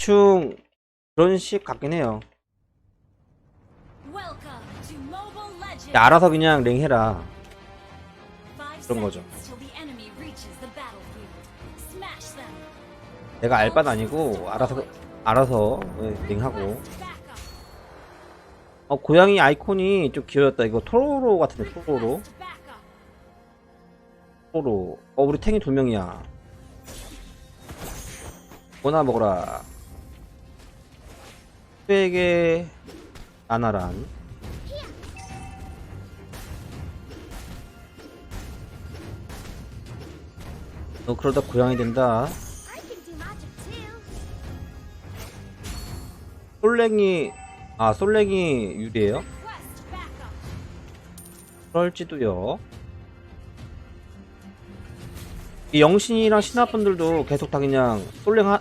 대충 그런 식 같긴 해요. 야, 알아서 그냥 랭 해라. Five 그런 거죠. 내가 알바는 아니고 알아서 알아서 예, 랭 하고. Request backup. 어 고양이 아이콘이 좀 귀여웠다. 이거 토로로 같은데 토로로. 토로. 어 우리 탱이 두 명이야. 뭐나 먹어라. 수에게 나나란. 너 그러다 고양이 된다. 솔랭이 아 솔랭이 유리해요? 그럴지도요. 이 영신이랑 신하분들도 계속 다 그냥 솔랭 하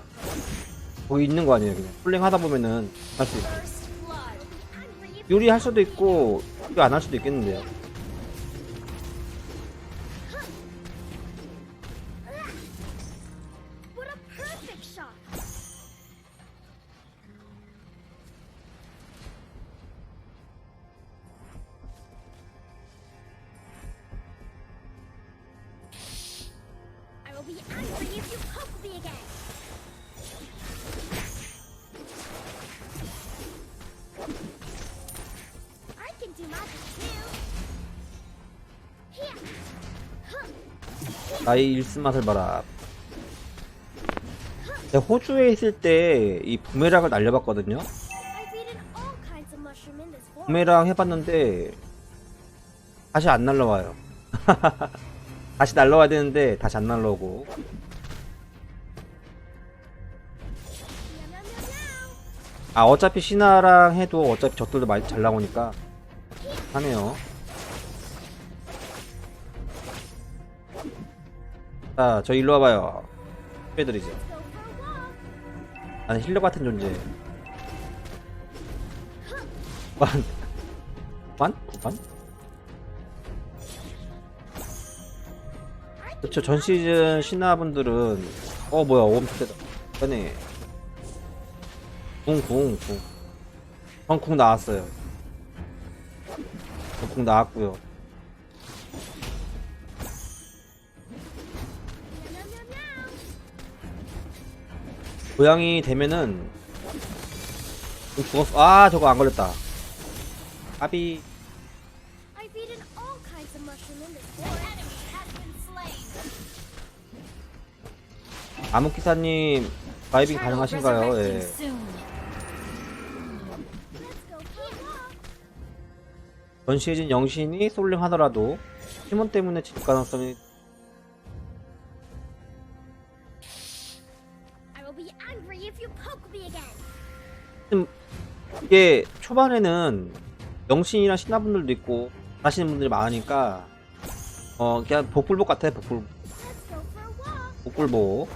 거기 있는 거 아니에요? 그냥 솔랭 하다 보면은 할 수 있어. 요리 할 수도 있고 요리 안할 수도 있겠는데요. what a perfect shot. I will be angry if you poke me again. 나의 일스 맛을 봐라. 제가 호주에 있을 때 이 부메랑을 날려봤거든요. 부메랑 해봤는데 다시 안 날라와요. 다시 날라와야 되는데 다시 안 날라오고. 아 어차피 신하랑 해도 어차피 적들도 많이 잘 나오니까 하네요 자 저 일로 와봐요. 빼드리죠. 나는 힐러 같은 존재. 완 완? 완? 그렇죠 전 시즌 신하분들은 어 뭐야 엄청 세다. 전에 궁궁 궁. 전궁 나왔어요. 전궁 나왔고요 고양이 되면은 좀 죽었어 아 저거 안 걸렸다 아비. 아무키사님 다이빙 가능하신가요? 예. resurrecting soon. Let's go for a walk. 전 시즌 영신이 솔링 하더라도 팀원 때문에 질 가능성이 be angry if you poke me again. 좀 이게 초반에는 영신이랑 신화분들도 있고 하시는 분들이 많으니까 어 그냥 복불복 같아 복불 Let's go for a walk. 복불복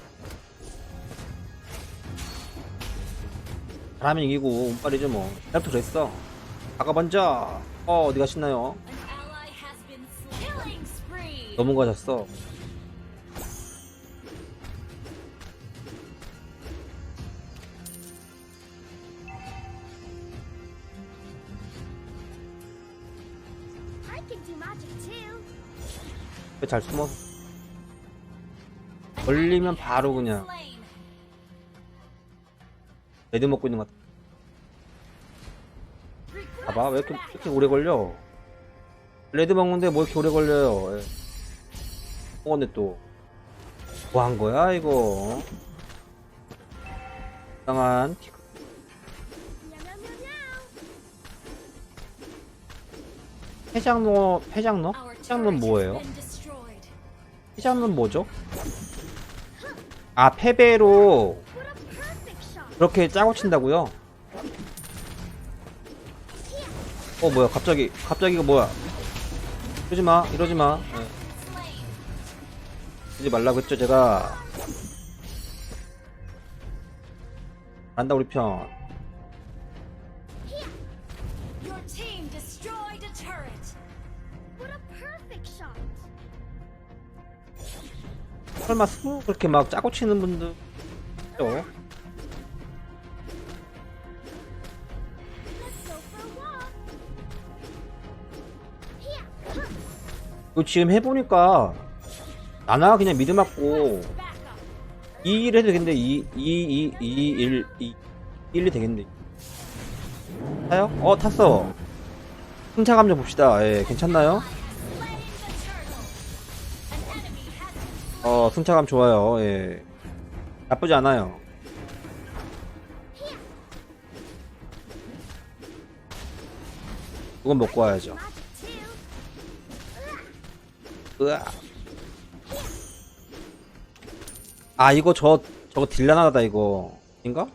잘하면 이기고 운빨이죠 뭐 나부터 그랬어 아까 먼저 어 어디가 신나요 An ally has been slain. Killing spree. 너무 가졌어 잘 숨어서 걸리면 바로 그냥. 레드 먹고 있는 것 같아 봐봐 왜 이렇게. 이렇게 오래 걸려 레드 먹는데 뭐 이렇게 오래 걸려요 예. 먹었네 또 뭐 한 거야 이거 이상한 폐장로 turret has 뭐예요? 폐장로 뭐죠? 아 패배로. 그렇게 짜고 친다고요? 어 뭐야 갑자기 갑자기 이거 뭐야 이러지 마 이러지 마 예. Slain. 이러지 말라고 했죠 제가 안다 우리 편 설마 스무 그렇게 막 짜고 치는 분들 있죠? 이거 지금 해보니까 나나 그냥 믿음 맞고 2 1 해도 되겠는데 2 2 2 2 1 2 1이 되겠는데 타요? 어 탔어 승차 감정 봅시다 예 괜찮나요? 승차감 좋아요. 예. 나쁘지 않아요. 이건 먹고 와야죠. 으아. 아 이거 저 저거 딜라나다 이거. 인가?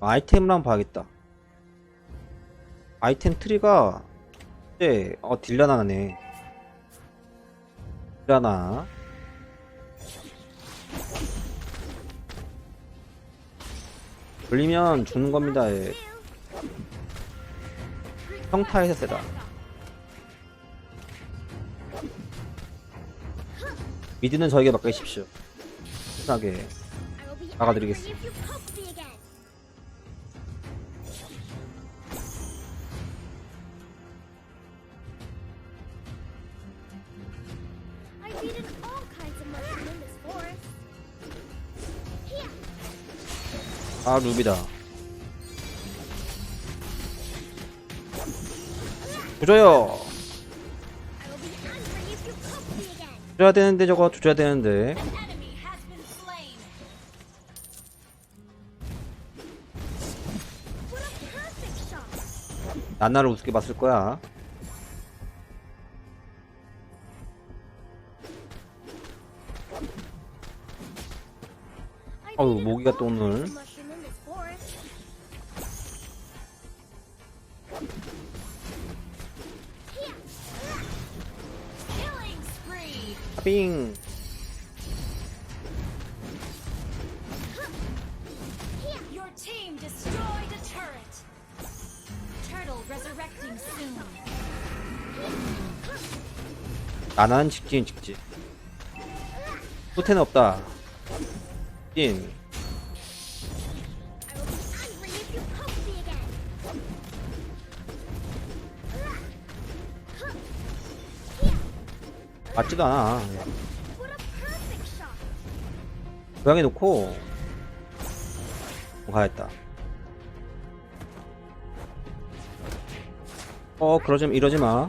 아이템을 한번 봐야겠다. 아이템 트리가 네, 어 딜라나네 딜라나 걸리면 죽는 겁니다 예. 평타에서 세다 미드는 저에게 맡기십시오 편하게 막아드리겠습니다. 아 루비다 조져요. 조져야 되는데 저거 조져야 되는데 shot. 나나를 우습게 봤을 거야 어우, 모기가 또 오늘. 나나는 직진 직진 후퇴는 없다 진 I will be angry if you poke me again. 맞지도 않아. 고양이 놓고 가야겠다 어 그러지 이러지 마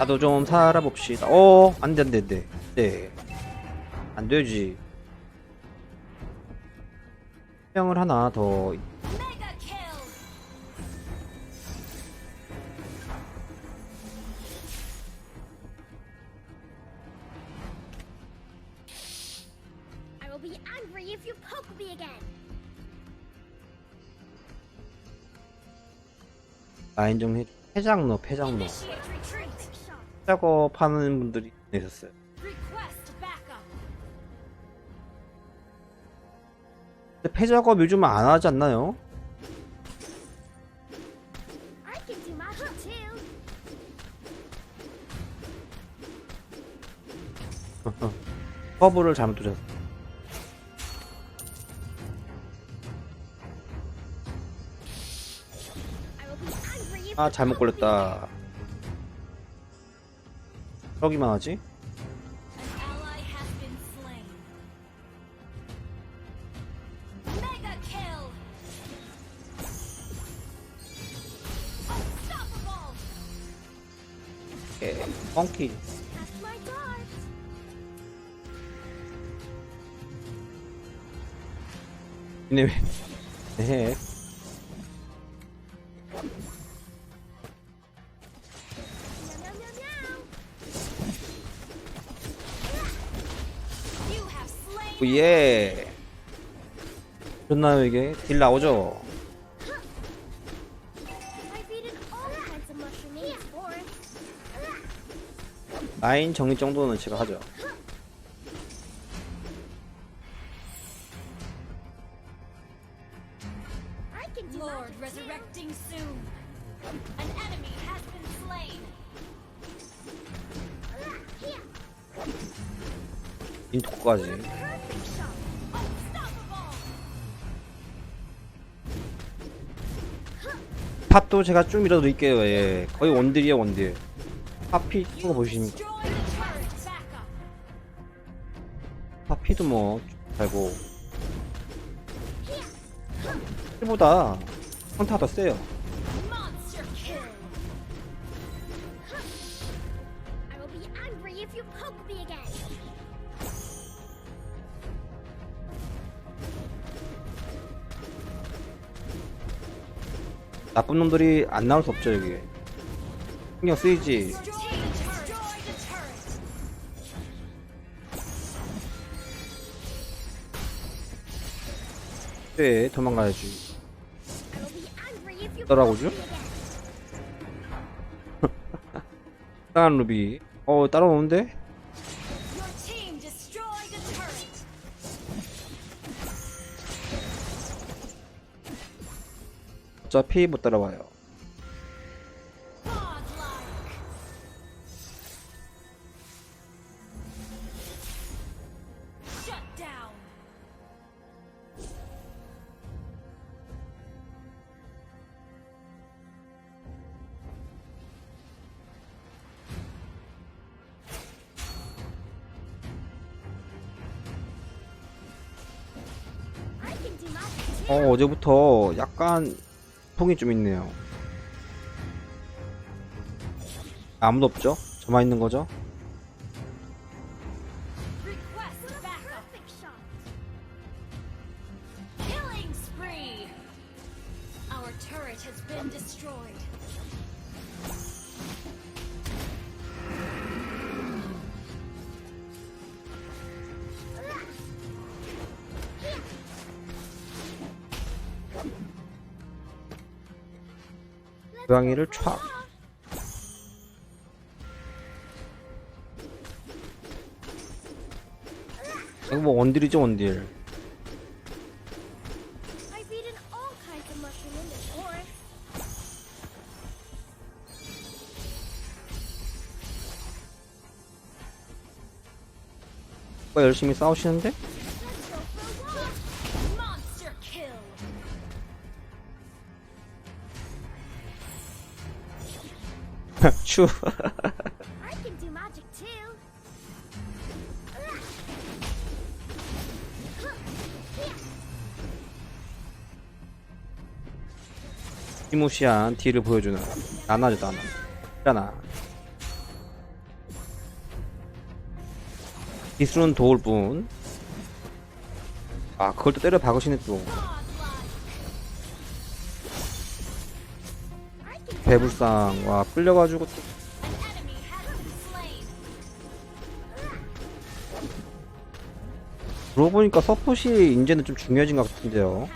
나도 좀 살아봅시다 어 안 돼 안 돼 안 돼 네 안 되지 형을 하나 더 Mega kill. I will be angry if you poke me again. 라인 좀 해, 폐장로 폐장로. 작업하는 분들이 계셨어요. 근데 폐작업 요즘 안 하지 않나요? 커브를 잘못 두셨어 아 잘못 걸렸다 저기만 하지? 예, 펑키 왜 네. 예 좋나요 이게? 딜 나오죠? 라인 정리 정도는 제가 하죠 I can do Lord magic too. resurrecting soon. An enemy has been slain. Here, 인토까지 팝도 제가 좀 밀어드릴게요. 예. 거의 원딜이에요, 원딜. 찍은 거 up. 파피도 뭐, 잘고. 보다 헌타가 더 세요. 나쁜 놈들이 안 나올 수 없죠, 여기. 신경 쓰이지. 네, 도망가야지. Again. 이상한 루비. 어, 따라오는데? 어차피 못 따라와요. 어, 어제부터 약간 통이 좀 있네요. 아무도 없죠? 저만 있는 거죠? 고양이를 촥. 이거 뭐 원딜이죠, 원딜. 열심히 싸우시는데? Too. 티무시한 딜을 보여주는 나나죠, 나나. 있잖아. 기술은 도울 뿐. 아, 그걸 또 때려 박으시네, 또. 배불상. 와, 끌려가지고 또. An enemy has been slain. 그러고 보니까 서폿이 이제는 좀 중요해진 것 같은데요.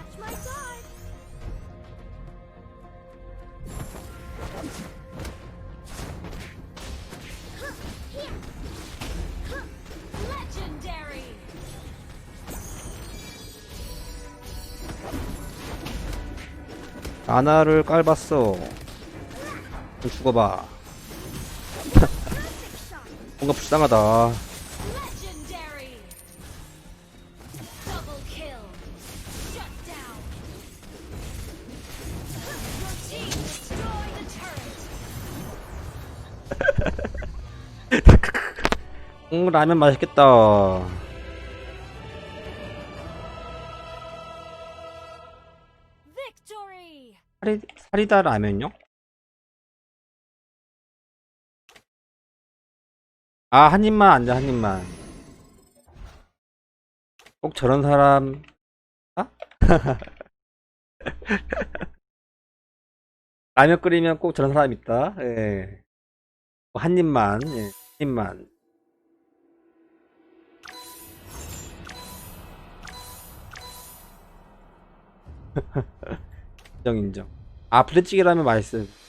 아나를 깔봤어. 좀 죽어봐. 뭔가 불쌍하다. 음, 라면 맛있겠다. 사리, 사리다 라면요? 아, 한 입만 앉아, 한 입만. 꼭 저런 사람, 아? 라면 끓이면 꼭 저런 사람 있다. 예. 뭐한 입만, 예, 한 입만. 인정, 인정. 아, 부대찌개 라면 맛있어요.